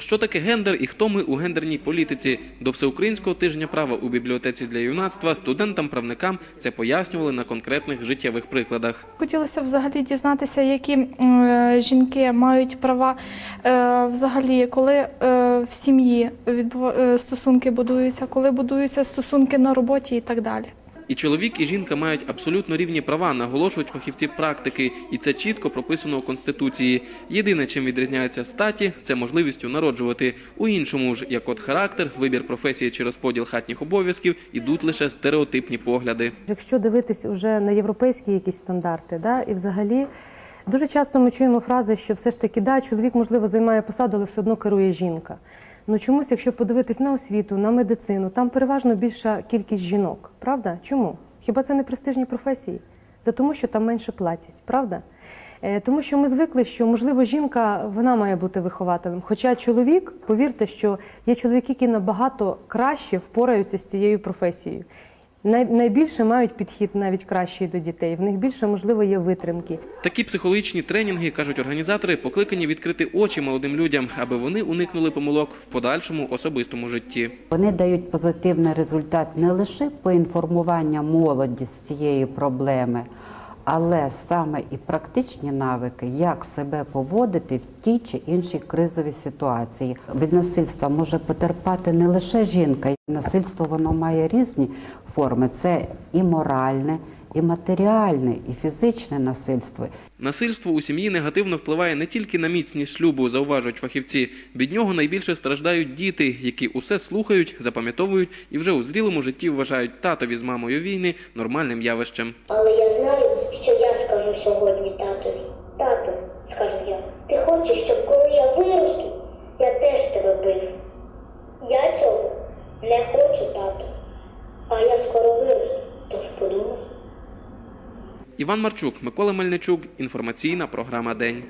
Що таке гендер і хто ми у гендерній політиці? До всеукраїнського тижня права у бібліотеці для юнацтва студентам-правникам це пояснювали на конкретних життєвих прикладах. Хотілося взагалі дізнатися, які е, жінки мають права е, взагалі, коли е, в сім'ї стосунки будуються, коли будуються стосунки на роботі і так далі. І чоловік, і жінка мають абсолютно рівні права, наголошують фахівці практики, і це чітко прописано у конституції. Єдине, чим відрізняються статі, це можливістю народжувати. У іншому ж, як от характер, вибір професії чи розподіл хатніх обов'язків, ідуть лише стереотипні погляди. Якщо дивитись уже на європейські якісь стандарти, да, і взагалі дуже часто ми чуємо фрази, що все ж таки да, чоловік можливо займає посаду, але все одно керує жінка. Ну чомусь, якщо подивитись на освіту, на медицину, там переважно більша кількість жінок. Правда? Чому? Хіба це не престижні професії? Та тому, що там менше платять, правда? Е, Тому що ми звикли, що можливо жінка вона має бути вихователем. Хоча чоловік, повірте, що є чоловіки, які набагато краще впораються з цією професією. Най, найбільше мають підхід навіть кращий до дітей. В них більше можливо є витримки. Такі психологічні тренінги, кажуть організатори, покликані відкрити очі молодим людям, аби вони уникнули помилок в подальшому особистому житті. Вони дають позитивний результат не лише по інформуванню молоді з цієї проблеми, але саме і практичні навики, як себе поводити в тій чи іншій кризовій ситуації. Від насильства може потерпати не лише жінка. Насильство воно має різні форми. Це і моральне, і матеріальне, і фізичне насильство. Насильство у сім'ї негативно впливає не тільки на міцність шлюбу, зауважують фахівці. Від нього найбільше страждають діти, які усе слухають, запам'ятовують і вже у зрілому житті вважають татові з мамою війни нормальним явищем. Але я знаю, що я скажу сьогодні татові. Тато, скажу я, ти хочеш, щоб коли я виросту, я теж тебе бив. Я цього не хочу, тато. А я скоро виросту, тож подумай. Іван Марчук, Микола Мельничук. Інформаційна програма День.